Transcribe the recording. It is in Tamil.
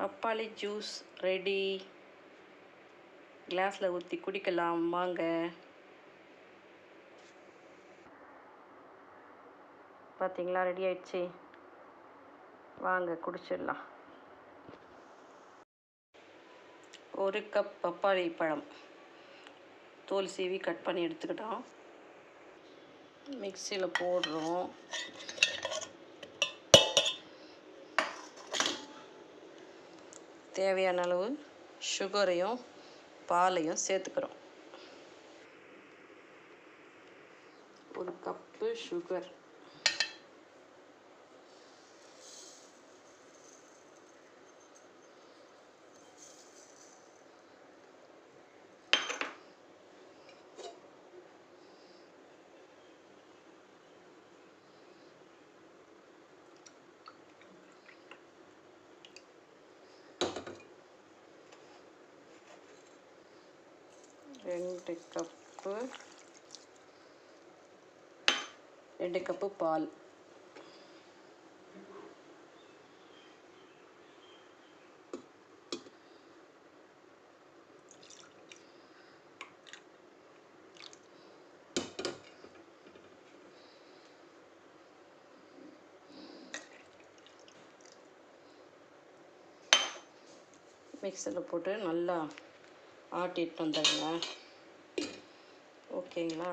பப்பாளி ஜூஸ் ரெடி. கிளாஸில் ஊற்றி குடிக்கலாம். வாங்க. பார்த்தீங்களா ரெடி ஆயிடுச்சு. வாங்க குடிச்சிடலாம். ஒரு கப் பப்பாளி பழம். தோல் சீவி கட் பண்ணி எடுத்துக்கிட்டோம். மிக்சியில் போடுறோம். தேவையான அளவு சுகரையும் பாலையும் சேர்த்துக்கிறோம். ஒரு கப்பு சுகர் ரெண்டு கப்பு. ரெண்டு கப்பு பால். மிக்சரில் போட்டு நல்லா ஆட்டிட்டு வந்துடுங்க. ஓகேங்களா?